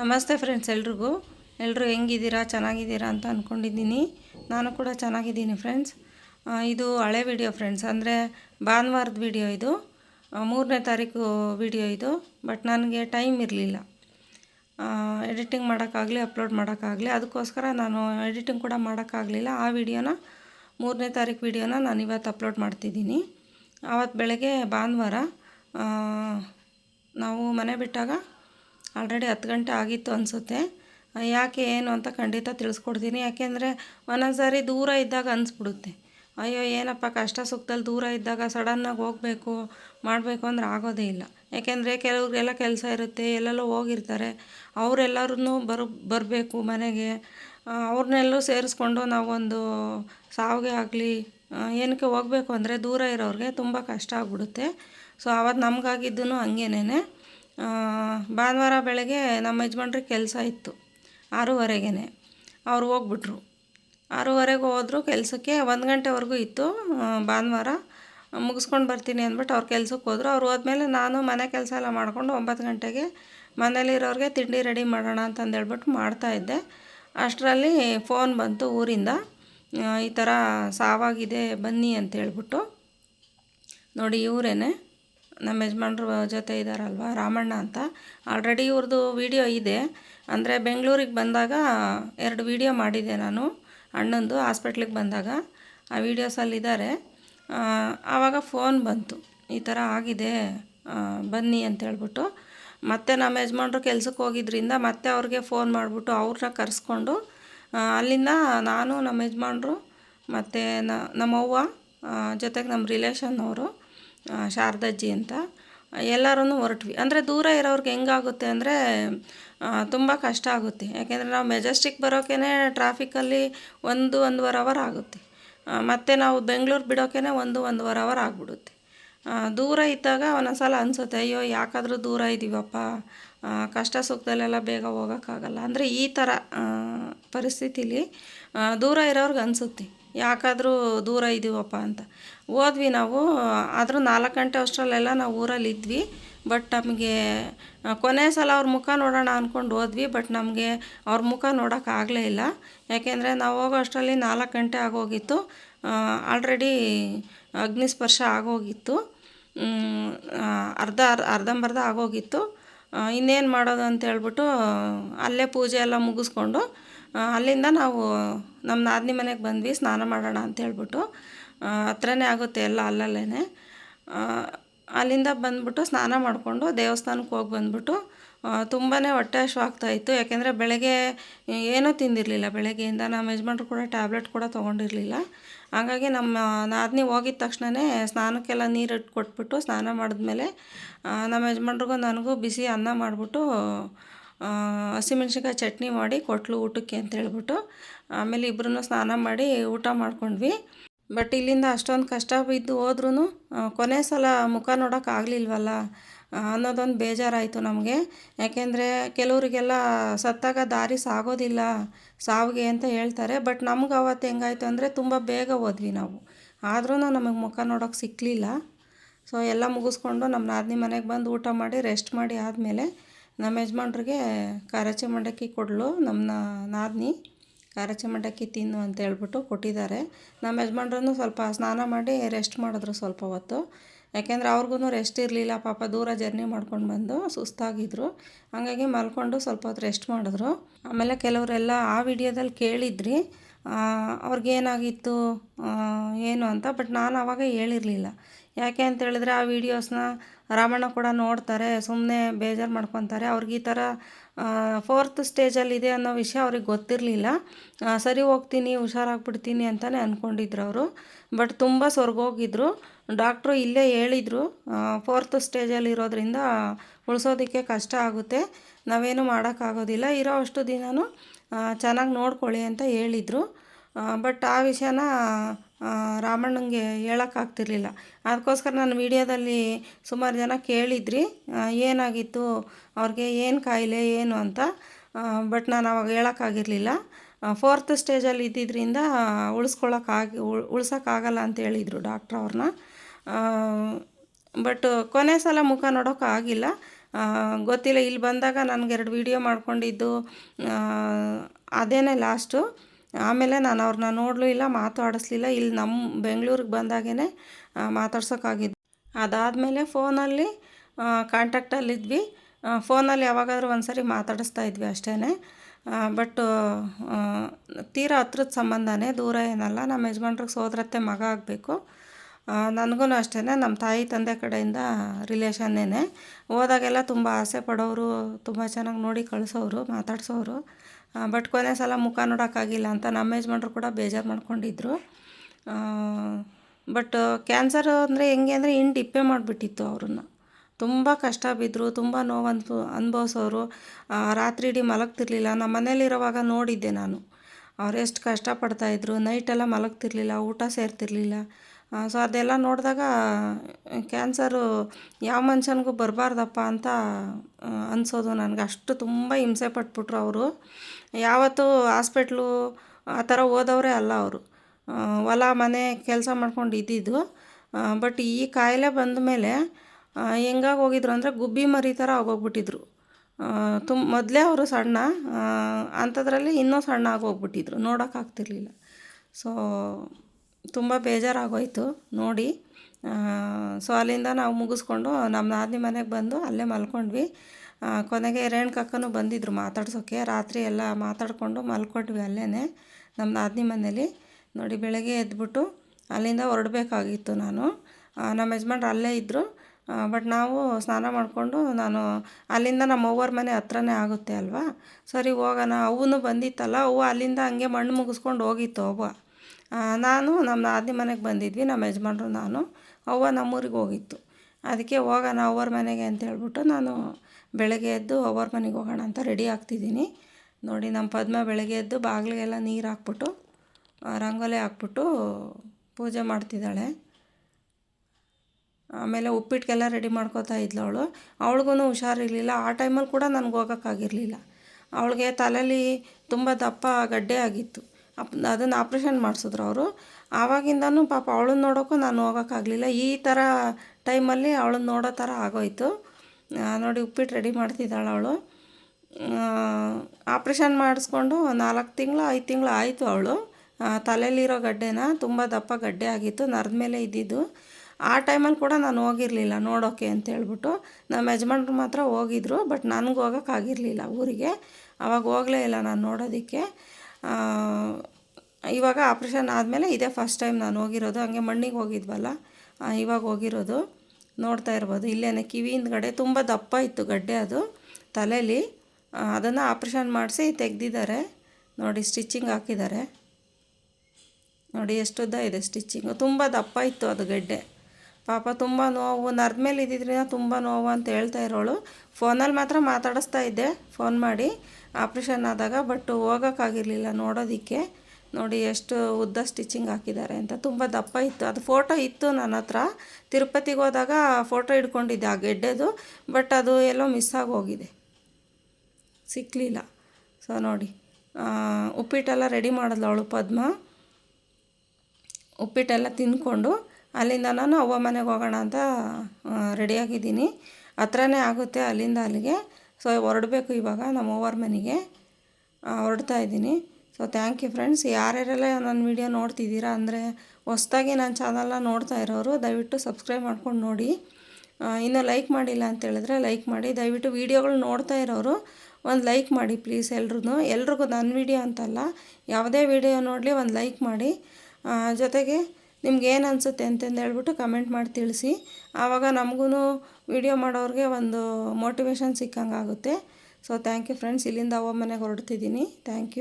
ನಮಸ್ತೆ ಫ್ರೆಂಡ್ಸ್ ಎಲ್ರಿಗೂ. ಎಲ್ಲರೂ ಹೆಂಗಿದ್ದೀರಾ? ಚೆನ್ನಾಗಿದ್ದೀರಾ ಅಂತ ಅಂದ್ಕೊಂಡಿದ್ದೀನಿ ನಾನು ಕೂಡ ಚೆನ್ನಾಗಿದ್ದೀನಿ ಫ್ರೆಂಡ್ಸ್ ಇದು ಹಳೆ ವಿಡಿಯೋ ಫ್ರೆಂಡ್ಸ್ ಅಂದರೆ ಭಾನುವಾರದ ವಿಡಿಯೋ ಇದು. ಮೂರನೇ ತಾರೀಕು ವಿಡಿಯೋ ಇದು. ಬಟ್ ನನಗೆ ಟೈಮ್ ಇರಲಿಲ್ಲ. ಎಡಿಟಿಂಗ್ ಮಾಡೋಕ್ಕಾಗಲಿ ಅಪ್ಲೋಡ್ ಮಾಡೋಕ್ಕಾಗಲಿ. ಅದಕ್ಕೋಸ್ಕರ ನಾನು ಎಡಿಟಿಂಗ್ ಕೂಡ ಮಾಡೋಕ್ಕಾಗಲಿಲ್ಲ. ಆ ವಿಡಿಯೋನ ಮೂರನೇ ತಾರೀಕು ವಿಡಿಯೋನ ನಾನು ಇವತ್ತು ಅಪ್ಲೋಡ್ ಮಾಡ್ತಿದ್ದೀನಿ. ಆವತ್ತು ಬೆಳಗ್ಗೆ ಭಾನುವಾರ ನಾವು ಮನೆ ಬಿಟ್ಟಾಗ ಆಲ್ರೆಡಿ ಹತ್ತು ಗಂಟೆ ಆಗಿತ್ತು ಅನಿಸುತ್ತೆ. ಯಾಕೆ ಏನು ಅಂತ ಖಂಡಿತ ತಿಳಿಸ್ಕೊಡ್ತೀನಿ. ಯಾಕೆಂದರೆ ಒಂದೊಂದು ಸಾರಿ ದೂರ ಇದ್ದಾಗ ಅನಿಸ್ಬಿಡುತ್ತೆ. ಅಯ್ಯೋ, ಏನಪ್ಪ, ಕಷ್ಟ ಸುಖದಲ್ಲಿ ದೂರ ಇದ್ದಾಗ ಸಡನ್ನಾಗಿ ಹೋಗಬೇಕು, ಮಾಡಬೇಕು ಅಂದ್ರೆ ಆಗೋದೇ ಇಲ್ಲ. ಯಾಕೆಂದರೆ ಕೆಲವ್ರಿಗೆಲ್ಲ ಕೆಲಸ ಇರುತ್ತೆ, ಎಲ್ಲೆಲ್ಲೋ ಹೋಗಿರ್ತಾರೆ. ಅವರೆಲ್ಲರೂ ಬರು, ಬರಬೇಕು ಮನೆಗೆ. ಅವ್ರನ್ನೆಲ್ಲೂ ಸೇರಿಸ್ಕೊಂಡು ನಾವೊಂದು ಸಾವಿಗೆ ಆಗಲಿ ಏನಕ್ಕೆ ಹೋಗಬೇಕು ಅಂದರೆ ದೂರ ಇರೋರಿಗೆ ತುಂಬ ಕಷ್ಟ ಆಗ್ಬಿಡುತ್ತೆ. ಸೊ ಆವತ್ತು ನಮಗಾಗಿದ್ದೂ ಹಂಗೇನೆ ಭಾನುವಾರ ಬೆಳಗ್ಗೆ ನಮ್ಮ ಯಜಮಾನ್ರಿಗೆ ಕೆಲಸ ಇತ್ತು ಆರೂವರೆಗೆ ಅವ್ರು ಹೋಗ್ಬಿಟ್ರು. ಆರೂವರೆಗೆ ಹೋದ್ರು, ಕೆಲಸಕ್ಕೆ ಒಂದು ಗಂಟೆವರೆಗೂ ಇತ್ತು ಭಾನುವಾರ. ಮುಗಿಸ್ಕೊಂಡು ಬರ್ತೀನಿ ಅಂದ್ಬಿಟ್ಟು ಅವ್ರು ಕೆಲಸಕ್ಕೆ ಹೋದರು. ಅವ್ರು ಹೋದ್ಮೇಲೆ ನಾನು ಮನೆ ಕೆಲಸ ಎಲ್ಲ ಮಾಡಿಕೊಂಡು ಒಂಬತ್ತು ಗಂಟೆಗೆ ಮನೇಲಿರೋರಿಗೆ ತಿಂಡಿ ರೆಡಿ ಮಾಡೋಣ ಅಂತಂದೇಳ್ಬಿಟ್ಟು ಮಾಡ್ತಾಯಿದ್ದೆ ಅಷ್ಟರಲ್ಲಿ ಫೋನ್ ಬಂತು ಊರಿಂದ ಈ ಥರ ಸಾವಾಗಿದೆ ಬನ್ನಿ ಅಂತ ಹೇಳ್ಬಿಟ್ಟು. ನೋಡಿ ಇವರೇನೆ ನಮ್ಮ ಯಜಮಾನ್ರ ಜೊತೆ ಇದ್ದಾರಲ್ವ ರಾಮಣ್ಣ ಅಂತ. ಆಲ್ರೆಡಿ ಇವ್ರದ್ದು ವಿಡಿಯೋ ಇದೆ. ಅಂದರೆ ಬೆಂಗಳೂರಿಗೆ ಬಂದಾಗ ಎರಡು ವೀಡಿಯೋ ಮಾಡಿದ್ದೆ ನಾನು, ಅಣ್ಣಂದು ಹಾಸ್ಪಿಟ್ಲಿಗೆ ಬಂದಾಗ. ಆ ವೀಡಿಯೋಸಲ್ಲಿದ್ದಾರೆ ಆವಾಗ ಫೋನ್ ಬಂತು. ಈ ಥರ ಆಗಿದೆ ಬನ್ನಿ ಅಂತ ಹೇಳ್ಬಿಟ್ಟು. ಮತ್ತೆ ನಮ್ಮ ಯಜಮಾನ್ರು ಕೆಲ್ಸಕ್ಕೆ ಹೋಗಿದ್ರಿಂದ ಮತ್ತೆ ಅವ್ರಿಗೆ ಫೋನ್ ಮಾಡಿಬಿಟ್ಟು ಅವ್ರನ್ನ ಕರೆಸ್ಕೊಂಡು ಅಲ್ಲಿಂದ ನಾನು, ನಮ್ಮ ಯಜಮಾನ್ರು ಮತ್ತು ನಮ್ಮವ್ವ ಜೊತೆಗೆ ನಮ್ಮ ರಿಲೇಷನ್ ಅವರು ಶಾರದಜ್ಜಿ ಅಂತ. ಎಲ್ಲರೂ ಹೊರಟ್ವಿ. ಅಂದರೆ ದೂರ ಇರೋರ್ಗೆ ಹೆಂಗಾಗುತ್ತೆ ಅಂದರೆ ತುಂಬ ಕಷ್ಟ ಆಗುತ್ತೆ. ಯಾಕೆಂದರೆ ನಾವು ಮೆಜೆಸ್ಟಿಕ್ ಬರೋಕ್ಕೇ ಟ್ರಾಫಿಕಲ್ಲಿ ಒಂದು, ಒಂದೂವರೆ ಅವರ್ ಆಗುತ್ತೆ. ಮತ್ತು ನಾವು ಬೆಂಗಳೂರು ಬಿಡೋಕ್ಕೇ ಒಂದು, ಒಂದೂವರೆ ಅವರ್ ಆಗಿಬಿಡುತ್ತೆ. ದೂರ ಇದ್ದಾಗ ಒಂದೊಂದು ಸಲ ಅನಿಸುತ್ತೆ, ಅಯ್ಯೋ, ಯಾಕಾದರೂ ದೂರ ಇದ್ದೀವಪ್ಪ ಕಷ್ಟ ಸುಖದಲ್ಲೆಲ್ಲ ಬೇಗ ಹೋಗೋಕ್ಕಾಗಲ್ಲ. ಅಂದರೆ ಈ ಥರ ಪರಿಸ್ಥಿತಿಲಿ ದೂರ ಇರೋರ್ಗೆ ಅನಿಸುತ್ತೆ. ಯಾಕಾದರೂ ದೂರ ಇದ್ದೀವಪ್ಪ ಅಂತ. ಹೋದ್ವಿ ನಾವು, ಆದರೂ ನಾಲ್ಕು ಗಂಟೆ ಅಷ್ಟರಲ್ಲೆಲ್ಲ ನಾವು ಊರಲ್ಲಿ ಇದ್ವಿ. ಬಟ್ ನಮಗೆ, ಕೊನೆ ಸಲ ಅವ್ರ ಮುಖ ನೋಡೋಣ ಅಂದ್ಕೊಂಡು ಹೋದ್ವಿ ಬಟ್ ನಮಗೆ ಅವ್ರ ಮುಖ ನೋಡೋಕ್ಕಾಗಲೇ ಇಲ್ಲ. ಯಾಕೆಂದರೆ ನಾವು ಹೋಗೋ ಅಷ್ಟರಲ್ಲಿ ನಾಲ್ಕು ಗಂಟೆ ಆಗೋಗಿತ್ತು. ಆಲ್ರೆಡಿ ಅಗ್ನಿಸ್ಪರ್ಶ ಆಗೋಗಿತ್ತು. ಅರ್ಧ, ಅರ್ಧಂಬರ್ಧ ಆಗೋಗಿತ್ತು. ಇನ್ನೇನು ಮಾಡೋದು ಅಂತ ಹೇಳ್ಬಿಟ್ಟು ಅಲ್ಲೇ ಪೂಜೆ ಎಲ್ಲ ಮುಗಿಸ್ಕೊಂಡು ಅಲ್ಲಿಂದ ನಾವು ನಮ್ಮ ನಾದಿನಿ ಮನೆಗೆ ಬಂದ್ವಿ, ಸ್ನಾನ ಮಾಡೋಣ ಅಂತ ಹೇಳ್ಬಿಟ್ಟು. ಹತ್ರನೇ ಆಗುತ್ತೆ ಎಲ್ಲ ಅಲ್ಲಲ್ಲೇ ಅಲ್ಲಿಂದ ಬಂದ್ಬಿಟ್ಟು ಸ್ನಾನ ಮಾಡಿಕೊಂಡು ದೇವಸ್ಥಾನಕ್ಕೆ ಹೋಗಿ ಬಂದ್ಬಿಟ್ಟು ತುಂಬಾ ಹೊಟ್ಟೆ ಹಶುವಾಗ್ತಾಯಿತ್ತು ಯಾಕೆಂದರೆ ಬೆಳಗ್ಗೆ ಏನೂ ತಿಂದಿರಲಿಲ್ಲ. ಬೆಳಗ್ಗೆಯಿಂದ ನಮ್ಮ ಯಜಮಾನ್ರು ಕೂಡ ಟ್ಯಾಬ್ಲೆಟ್ ಕೂಡ ತೊಗೊಂಡಿರಲಿಲ್ಲ. ಹಾಗಾಗಿ ನಮ್ಮ ನಾದಿನಿ ಹೋಗಿದ ತಕ್ಷಣವೇ ಸ್ನಾನಕ್ಕೆಲ್ಲ ನೀರು ಕೊಟ್ಬಿಟ್ಟು ಸ್ನಾನ ಮಾಡಿದ್ಮೇಲೆ ನಮ್ಮ ಯಜಮಾನ್ರಿಗೂ ನನಗೂ ಬಿಸಿ ಅನ್ನ ಮಾಡಿಬಿಟ್ಟು ಹಸಿಮೆಣ್ಸಿನ್ಕಾಯಿ ಚಟ್ನಿ ಮಾಡಿ ಕೊಟ್ಲು ಊಟಕ್ಕೆ ಅಂತ ಹೇಳ್ಬಿಟ್ಟು, ಆಮೇಲೆ ಇಬ್ಬರೂ ಸ್ನಾನ ಮಾಡಿ ಊಟ ಮಾಡ್ಕೊಂಡ್ವಿ. ಬಟ್ ಇಲ್ಲಿಂದ ಅಷ್ಟೊಂದು ಕಷ್ಟ ಬಿದ್ದು ಹೋದ್ರೂ ಕೊನೆ ಸಲ ಮುಖ ನೋಡೋಕ್ಕಾಗಲಿಲ್ವಲ್ಲ ಅನ್ನೋದೊಂದು ಬೇಜಾರಾಯಿತು ನಮಗೆ. ಯಾಕೆಂದರೆ ಕೆಲವರಿಗೆಲ್ಲ ಸತ್ತಾಗ ದಾರಿ ಸಾಗೋದಿಲ್ಲ, ಸಾವಿಗೆ ಅಂತ ಹೇಳ್ತಾರೆ. ಬಟ್ ನಮ್ಗೆ ಅವತ್ತು ಹೆಂಗಾಯ್ತು ಅಂದರೆ ತುಂಬ ಬೇಗ ಹೋದ್ವಿ ನಾವು. ಆದ್ರೂ ನಮಗೆ ಮುಖ ನೋಡೋಕೆ ಸಿಕ್ಕಲಿಲ್ಲ ಸೊ ಎಲ್ಲ ಮುಗಿಸ್ಕೊಂಡು ನಮ್ಮ ನಾದಿನಿ ಮನೆಗೆ ಬಂದು ಊಟ ಮಾಡಿ ರೆಸ್ಟ್ ಮಾಡಿ ಆದಮೇಲೆ ನಮ್ಮ ಯಜಮಾನ್ರಿಗೆ ಖಾರ ಮಂಡಕ್ಕಿ ಕೊಡಲು ನಮ್ಮ ನಾದಿನಿ ಖಾರ ಮಂಡಕ್ಕಿ ತಿನ್ನು ಅಂತ ಹೇಳ್ಬಿಟ್ಟು ಕೊಟ್ಟಿದ್ದಾರೆ. ನಮ್ಮ ಯಜಮಾನ್ರೂ ಸ್ವಲ್ಪ ಸ್ನಾನ ಮಾಡಿ ರೆಸ್ಟ್ ಮಾಡಿದ್ರು ಸ್ವಲ್ಪ ಹೊತ್ತು. ಯಾಕೆಂದರೆ ಅವ್ರಿಗೂ ರೆಸ್ಟ್ ಇರಲಿಲ್ಲ, ಪಾಪ ದೂರ ಜರ್ನಿ ಮಾಡ್ಕೊಂಡು ಬಂದು ಸುಸ್ತಾಗಿದ್ರು. ಹಾಗಾಗಿ ಮಲ್ಕೊಂಡು ಸ್ವಲ್ಪ ಹೊತ್ತು ರೆಸ್ಟ್ ಮಾಡಿದ್ರು. ಆಮೇಲೆ ಕೆಲವರೆಲ್ಲ ಆ ವಿಡಿಯೋದಲ್ಲಿ ಕೇಳಿದ್ರಿ ಅವ್ರಿಗೇನಾಗಿತ್ತು ಏನು ಅಂತ ಬಟ್ ನಾನು ಆವಾಗ ಹೇಳಿರಲಿಲ್ಲ. ಯಾಕೆ ಅಂತ ಹೇಳಿದ್ರೆ ಆ ವೀಡಿಯೋಸ್ನ ರಾಮಣ್ಣ ಕೂಡ ನೋಡ್ತಾರೆ ಸುಮ್ಮನೆ ಬೇಜಾರು ಮಾಡ್ಕೊತಾರೆ. ಅವ್ರಿಗೆ ಈ ಥರ ಫೋರ್ತ್ ಸ್ಟೇಜಲ್ಲಿದೆ ಅನ್ನೋ ವಿಷಯ ಅವ್ರಿಗೆ ಗೊತ್ತಿರಲಿಲ್ಲ. ಸರಿ ಹೋಗ್ತೀನಿ, ಹುಷಾರಾಗ್ಬಿಡ್ತೀನಿ ಅಂತಲೇ ಅಂದ್ಕೊಂಡಿದ್ರು ಅವರು. ಬಟ್ ತುಂಬ ಸೊರ್ಗೋಗಿದ್ರು. ಡಾಕ್ಟ್ರು ಇಲ್ಲೇ ಹೇಳಿದರು ಫೋರ್ತ್ ಸ್ಟೇಜಲ್ಲಿ ಇರೋದ್ರಿಂದ ಉಳಿಸೋದಕ್ಕೆ ಕಷ್ಟ ಆಗುತ್ತೆ. ನಾವೇನು ಮಾಡೋಕ್ಕಾಗೋದಿಲ್ಲ. ಇರೋ ಅಷ್ಟು ದಿನವೂ ಚೆನ್ನಾಗಿ ನೋಡ್ಕೊಳ್ಳಿ ಅಂತ ಹೇಳಿದರು. ಬಟ್ ಆ ವಿಷಯನ ರಾಮಣ್ಣಂಗೆ ಹೇಳೋಕ್ಕಾಗ್ತಿರ್ಲಿಲ್ಲ ಅದಕ್ಕೋಸ್ಕರ ನಾನು ವಿಡಿಯೋದಲ್ಲಿ ಸುಮಾರು ಜನ ಕೇಳಿದ್ರಿ. ಏನಾಗಿತ್ತು, ಅವ್ರಿಗೆ ಏನು ಕಾಯಿಲೆ, ಏನು ಅಂತ. ಬಟ್ ನಾನು ಅವಾಗ ಹೇಳೋಕ್ಕಾಗಿರಲಿಲ್ಲ ಫೋರ್ತ್ ಸ್ಟೇಜಲ್ಲಿ ಇದ್ದಿದ್ದರಿಂದ ಉಳಿಸ್ಕೊಳ್ಳೋಕ್ಕಾಗಿ ಉಳ್ಸೋಕ್ಕಾಗಲ್ಲ ಅಂತ ಹೇಳಿದರು ಡಾಕ್ಟ್ರ್ ಅವ್ರನ್ನ ಬಟ್ ಕೊನೆ ಸಲ ಮುಖ ನೋಡೋಕ್ಕಾಗಿಲ್ಲ ಗೊತ್ತಿಲ್ಲ, ಇಲ್ಲಿ ಬಂದಾಗ ನನಗೆ ಎರಡು ವೀಡಿಯೋ ಮಾಡ್ಕೊಂಡಿದ್ದು. ಅದೇನೇ ಲಾಸ್ಟು ಆಮೇಲೆ ನಾನು ಅವ್ರನ್ನ ನೋಡಲೂ, ಇಲ್ಲ ಮಾತಾಡಿಸ್ಲಿಲ್ಲ, ಇಲ್ಲಿ ನಮ್ಮ ಬೆಂಗಳೂರಿಗೆ ಬಂದಾಗೇ ಮಾತಾಡ್ಸೋಕ್ಕಾಗಿದ್ದು ಅದಾದಮೇಲೆ ಫೋನಲ್ಲಿ ಕಾಂಟ್ಯಾಕ್ಟಲ್ಲಿದ್ವಿ. ಫೋನಲ್ಲಿ ಯಾವಾಗಾದರೂ ಒಂದು ಸರಿ ಮಾತಾಡಿಸ್ತಾ ಇದ್ವಿ ಅಷ್ಟೇ ಬಟ್ ತೀರಾ ಹತ್ರದ ಸಂಬಂಧನೇ, ದೂರ ಏನಲ್ಲ. ನಮ್ಮ ಯಜಮಾನ್ರಿಗೆ ಸೋದರತ್ತೆ ಮಗ ಆಗಬೇಕು. ನನಗೂ ಅಷ್ಟೇ ನಮ್ಮ ತಾಯಿ ತಂದೆ ಕಡೆಯಿಂದ ರಿಲೇಷನ್ನೇ ಹೋದಾಗೆಲ್ಲ ತುಂಬ ಆಸೆ ಪಡೋರು, ತುಂಬ ಚೆನ್ನಾಗಿ ನೋಡಿ ಕಳಿಸೋರು, ಮಾತಾಡ್ಸೋರು. ಬಟ್ ಕೊನೆ ಸಲ ಮುಖ ನೋಡೋಕ್ಕಾಗಿಲ್ಲ ಅಂತ ನಮ್ಮ ಯಜಮಾನ್ರು ಕೂಡ ಬೇಜಾರು ಮಾಡ್ಕೊಂಡಿದ್ರು. ಬಟ್ ಕ್ಯಾನ್ಸರ್ ಅಂದರೆ ಹೆಂಗೆ ಅಂದರೆ ಇನ್ನು ಡಿಪ್ಪೆ ಮಾಡಿಬಿಟ್ಟಿತ್ತು ಅವ್ರನ್ನ. ತುಂಬ ಕಷ್ಟ ಬಿದ್ದರು ತುಂಬ ನೋವು ಅನ್ಭವ ಅನುಭವಿಸೋರು ರಾತ್ರಿ ಇಡೀ ಮಲಗ್ತಿರ್ಲಿಲ್ಲ. ನಮ್ಮ ಮನೇಲಿರೋವಾಗ ನೋಡಿದ್ದೆ ನಾನು. ಅವ್ರು ಎಷ್ಟು ಕಷ್ಟಪಡ್ತಾಯಿದ್ರು ನೈಟೆಲ್ಲ ಮಲಗ್ತಿರ್ಲಿಲ್ಲ, ಊಟ ಸೇರ್ತಿರ್ಲಿಲ್ಲ. ಸೊ ಅದೆಲ್ಲ ನೋಡಿದಾಗ ಕ್ಯಾನ್ಸರು ಯಾವ ಮನುಷ್ಯನಿಗೂ ಬರಬಾರ್ದಪ್ಪ ಅಂತ ಅನಿಸೋದು ನನಗೆ. ಅಷ್ಟು ತುಂಬ ಹಿಂಸೆ ಪಟ್ಬಿಟ್ರು ಅವರು. ಯಾವತ್ತೂ ಹಾಸ್ಪಿಟ್ಲು, ಆ ಥರ ಹೋದವರೇ ಅಲ್ಲ ಅವರು. ಹೊಲ, ಮನೆ ಕೆಲಸ ಮಾಡ್ಕೊಂಡು ಇದ್ದಿದ್ದು. ಬಟ್ ಈ ಕಾಯಿಲೆ ಬಂದ ಮೇಲೆ ಹೆಂಗಾಗಿ ಹೋಗಿದ್ರು ಅಂದರೆ ಗುಬ್ಬಿ ಮರಿ ಥರ ಆಗೋಗ್ಬಿಟ್ಟಿದ್ರು. ತುಂಬ ಮೊದಲೇ ಅವರು ಸಣ್ಣ ಅಂಥದ್ರಲ್ಲಿ ಇನ್ನೂ ಸಣ್ಣ ಆಗೋಗ್ಬಿಟ್ಟಿದ್ರು. ನೋಡೋಕ್ಕಾಗ್ತಿರ್ಲಿಲ್ಲ. ಸೊ ತುಂಬ ಬೇಜಾರಾಗೋಯಿತು. ನೋಡಿ ಸೊ ಅಲ್ಲಿಂದ ನಾವು ಮುಗಿಸ್ಕೊಂಡು ನಮ್ಮ ನಾದಿನಿ ಮನೆಗೆ ಬಂದು ಅಲ್ಲೇ ಮಲ್ಕೊಂಡ್ವಿ. ಕೊನೆಗೆ ರೇಣುಕಕ್ಕನೂ ಬಂದಿದ್ದರು ಮಾತಾಡ್ಸೋಕ್ಕೆ ರಾತ್ರಿ ಎಲ್ಲ ಮಾತಾಡಿಕೊಂಡು ಮಲ್ಕೊಟ್ವಿ ಅಲ್ಲೇ ನಮ್ಮ ನಾದಿನಿ ಮನೇಲಿ. ನೋಡಿ, ಬೆಳಗ್ಗೆ ಎದ್ಬಿಟ್ಟು ಅಲ್ಲಿಂದ ಹೊರಡಬೇಕಾಗಿತ್ತು ನಾನು. ನಮ್ಮ ಯಜಮಾನ್ರು ಅಲ್ಲೇ ಇದ್ದರು ಬಟ್ ನಾವು ಸ್ನಾನ ಮಾಡಿಕೊಂಡು ನಾನು ಅಲ್ಲಿಂದ ನಮ್ಮ ಅವ್ವರ ಮನೆ ಹತ್ರನೇ ಆಗುತ್ತೆ ಅಲ್ವಾ? ಸರಿ, ಹೋಗೋಣ. ಅವನು ಬಂದಿತ್ತಲ್ಲ. ಅವ್ವ ಅಲ್ಲಿಂದ ಹಂಗೆ ಮಣ್ಣು ಮುಗಿಸ್ಕೊಂಡು ಹೋಗಿತ್ತು ಅವ್ವ. ನಾನು ನಮ್ಮ ನಾದಿನಿ ಮನೆಗೆ ಬಂದಿದ್ವಿ, ನಮ್ಮ ಯಜಮಾನ್ರು ನಾನು. ಅವ್ವ ನಮ್ಮೂರಿಗೆ ಹೋಗಿತ್ತು. ಅದಕ್ಕೆ ಹೋಗೋಣ ಅವ್ರ ಮನೆಗೆ ಅಂತ ಹೇಳ್ಬಿಟ್ಟು ನಾನು ಬೆಳಗ್ಗೆ ಎದ್ದು ಅವ್ವರ ಮನೆಗೆ ಹೋಗೋಣ ಅಂತ ರೆಡಿ ಆಗ್ತಿದ್ದೀನಿ. ನೋಡಿ, ನಮ್ಮ ಪದ್ಮ ಬೆಳಗ್ಗೆ ಎದ್ದು ಬಾಗಿಲಿಗೆಲ್ಲ ನೀರು ಹಾಕ್ಬಿಟ್ಟು ರಂಗೋಲಿ ಹಾಕ್ಬಿಟ್ಟು ಪೂಜೆ ಮಾಡ್ತಿದ್ದಾಳೆ. ಆಮೇಲೆ ಉಪ್ಪಿಟ್ಟಿಗೆಲ್ಲ ರೆಡಿ ಮಾಡ್ಕೋತಾ ಇದ್ಲು ಅವಳು. ಅವಳಿಗೂ ಹುಷಾರಿರಲಿಲ್ಲ. ಆ ಟೈಮಲ್ಲಿ ಕೂಡ ನನಗೆ ಹೋಗೋಕ್ಕಾಗಿರಲಿಲ್ಲ. ಅವಳಿಗೆ ತಲೆಯಲ್ಲಿ ತುಂಬ ದಪ್ಪ ಗಡ್ಡೆ ಆಗಿತ್ತು. ಅಪ್ ಅದನ್ನು ಆಪ್ರೇಷನ್ ಮಾಡಿಸಿದ್ರು ಅವರು. ಆವಾಗಿಂದನೂ ಪಾಪ ಅವಳನ್ನ ನೋಡೋಕ್ಕೂ ನಾನು ಹೋಗೋಕ್ಕಾಗಲಿಲ್ಲ. ಈ ಥರ ಟೈಮಲ್ಲಿ ಅವಳನ್ನ ನೋಡೋ ಥರ ಆಗೋಯ್ತು. ನೋಡಿ ಉಪ್ಪಿಟ್ಟು ರೆಡಿ ಮಾಡ್ತಿದ್ದಾಳೆ ಅವಳು. ಆಪ್ರೇಷನ್ ಮಾಡಿಸ್ಕೊಂಡು ನಾಲ್ಕು ತಿಂಗಳು, ಐದು ತಿಂಗಳು ಆಯಿತು ಅವಳು. ತಲೆಯಲ್ಲಿರೋ ಗಡ್ಡೆನ ತುಂಬ ದಪ್ಪ ಗಡ್ಡೆ ಆಗಿತ್ತು, ನರದ ಮೇಲೆ ಇದ್ದಿದ್ದು. ಆ ಟೈಮಲ್ಲಿ ಕೂಡ ನಾನು ಹೋಗಿರಲಿಲ್ಲ ನೋಡೋಕೆ ಅಂತ ಹೇಳ್ಬಿಟ್ಟು. ನಮ್ಮ ಯಜಮಾನ್ರು ಮಾತ್ರ ಹೋಗಿದ್ರು ಬಟ್ ನನಗೆ ಹೋಗೋಕ್ಕಾಗಿರಲಿಲ್ಲ ಊರಿಗೆ. ಅವಾಗ ಹೋಗಲೇ ಇಲ್ಲ ನಾನು ನೋಡೋದಕ್ಕೆ. ಇವಾಗ ಆಪ್ರೇಷನ್ ಆದಮೇಲೆ ಇದೇ ಫಸ್ಟ್ ಟೈಮ್ ನಾನು ಹೋಗಿರೋದು. ಹಂಗೆ ಮಣ್ಣಿಗೆ ಹೋಗಿದ್ವಲ್ಲ ಇವಾಗ ಹೋಗಿರೋದು. ನೋಡ್ತಾ ಇರ್ಬೋದು. ಇಲ್ಲೇನೆ ಕಿವಿ ಹಿಂದ್ಗಡೆ ತುಂಬ ದಪ್ಪ ಇತ್ತು ಗಡ್ಡೆ ಅದು ತಲೆಯಲ್ಲಿ ಅದನ್ನು ಆಪ್ರೇಷನ್ ಮಾಡಿಸಿ ತೆಗೆದಿದ್ದಾರೆ. ನೋಡಿ ಸ್ಟಿಚಿಂಗ್ ಹಾಕಿದ್ದಾರೆ. ನೋಡಿ, ಎಷ್ಟುದ್ದ ಇದೆ ಸ್ಟಿಚ್ಚಿಂಗು ತುಂಬ ದಪ್ಪ ಇತ್ತು ಅದು ಗೆಡ್ಡೆ. ಪಾಪ ತುಂಬ ನೋವು, ನರ್ದ ಮೇಲೆ ಇದ್ದಿದ್ರಿಂದ ತುಂಬ ನೋವು ಅಂತ ಹೇಳ್ತಾ ಇರೋಳು. ಫೋನಲ್ಲಿ ಮಾತ್ರ ಮಾತಾಡಿಸ್ತಾ ಇದ್ದೆ, ಫೋನ್ ಮಾಡಿ. ಆಪ್ರೇಷನ್ ಆದಾಗ, ಬಟ್ ಹೋಗೋಕ್ಕಾಗಿರಲಿಲ್ಲ ನೋಡೋದಕ್ಕೆ. ನೋಡಿ ಎಷ್ಟು ಉದ್ದ ಸ್ಟಿಚಿಂಗ್ ಹಾಕಿದ್ದಾರೆ ಅಂತ. ತುಂಬ ದಪ್ಪ ಇತ್ತು. ಅದು ಫೋಟೋ ಇತ್ತು ನನ್ನ ಹತ್ರ. ತಿರುಪತಿಗೆ ಹೋದಾಗ ಫೋಟೋ ಇಟ್ಕೊಂಡಿದ್ದೆ ಆ ಗೆಡ್ಡೆದು, ಬಟ್ ಅದು ಎಲ್ಲೋ ಮಿಸ್ ಆಗಿ ಹೋಗಿದೆ ಸಿಕ್ಕಲಿಲ್ಲ ಸೊ ನೋಡಿ ಉಪ್ಪಿಟ್ಟೆಲ್ಲ ರೆಡಿ ಮಾಡಿದ್ಲು ಅವಳು ಪದ್ಮ. ಉಪ್ಪಿಟ್ಟೆಲ್ಲ ತಿಂದ್ಕೊಂಡು ಅಲ್ಲಿಂದ ನಾನು ಅವ್ವ ಮನೆಗೆ ಹೋಗೋಣ ಅಂತ ರೆಡಿಯಾಗಿದ್ದೀನಿ ಹತ್ರನೇ ಆಗುತ್ತೆ ಅಲ್ಲಿಂದ ಅಲ್ಲಿಗೆ. ಸೊ ಹೊರಡಬೇಕು ಇವಾಗ ನಮ್ಮ ಅವ್ವರ ಮನೆಗೆ. ಹೊರಡ್ತಾ ಇದ್ದೀನಿ. ಸೊ ಥ್ಯಾಂಕ್ ಯು ಫ್ರೆಂಡ್ಸ್ ಯಾರ್ಯಾರೆಲ್ಲ ನನ್ನ ವಿಡಿಯೋ ನೋಡ್ತಿದ್ದೀರಾ ಅಂದರೆ ಹೊಸ್ದಾಗಿ ನನ್ನ ಚಾನಲ್ನ ನೋಡ್ತಾ ಇರೋರು, ದಯವಿಟ್ಟು ಸಬ್ಸ್ಕ್ರೈಬ್ ಮಾಡ್ಕೊಂಡು ನೋಡಿ. ಇನ್ನೂ ಲೈಕ್ ಮಾಡಿಲ್ಲ ಅಂತ ಹೇಳಿದ್ರೆ ಲೈಕ್ ಮಾಡಿ. ದಯವಿಟ್ಟು ವೀಡಿಯೋಗಳು ನೋಡ್ತಾ ಇರೋರು, ಒಂದು ಲೈಕ್ ಮಾಡಿ ಪ್ಲೀಸ್ ಎಲ್ರೂ ಎಲ್ರಿಗೂ ನನ್ನ ವಿಡಿಯೋ ಅಂತಲ್ಲ, ಯಾವುದೇ ವಿಡಿಯೋ ನೋಡಲಿ ಒಂದು ಲೈಕ್ ಮಾಡಿ. ಜೊತೆಗೆ ನಿಮ್ಗೆ ಏನು ಅನಿಸುತ್ತೆ ಅಂತಂದು ಹೇಳ್ಬಿಟ್ಟು ಕಮೆಂಟ್ ಮಾಡಿ ತಿಳಿಸಿ. ಆವಾಗ ನಮಗೂ ವಿಡಿಯೋ ಮಾಡೋರಿಗೆ ಒಂದು ಮೋಟಿವೇಶನ್ ಸಿಕ್ಕಂಗೆ ಆಗುತ್ತೆ ಸೊ ಥ್ಯಾಂಕ್ ಯು ಫ್ರೆಂಡ್ಸ್ ಇಲ್ಲಿಂದ ಅವ್ವ ಮನೆಗೆ ಹೊರಡ್ತಿದ್ದೀನಿ. Thank you